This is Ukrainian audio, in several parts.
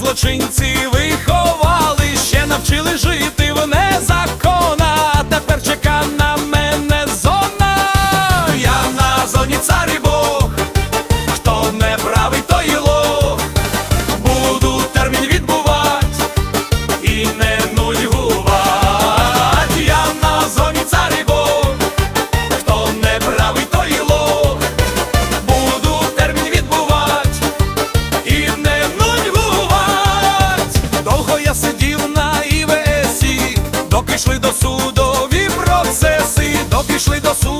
злочинці виховали, ще навчили жити в незаконах. Дійшли до судові процеси, допішли до суду.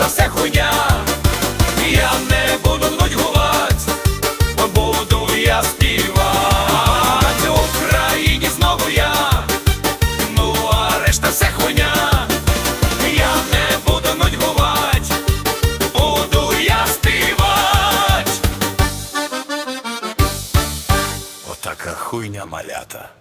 та все хуйня, я не буду нудьгувать, бо буду я співати в Україні знову я, ну а решта все хуйня, я не буду нудьгувать, буду я співать. Отака хуйня малята.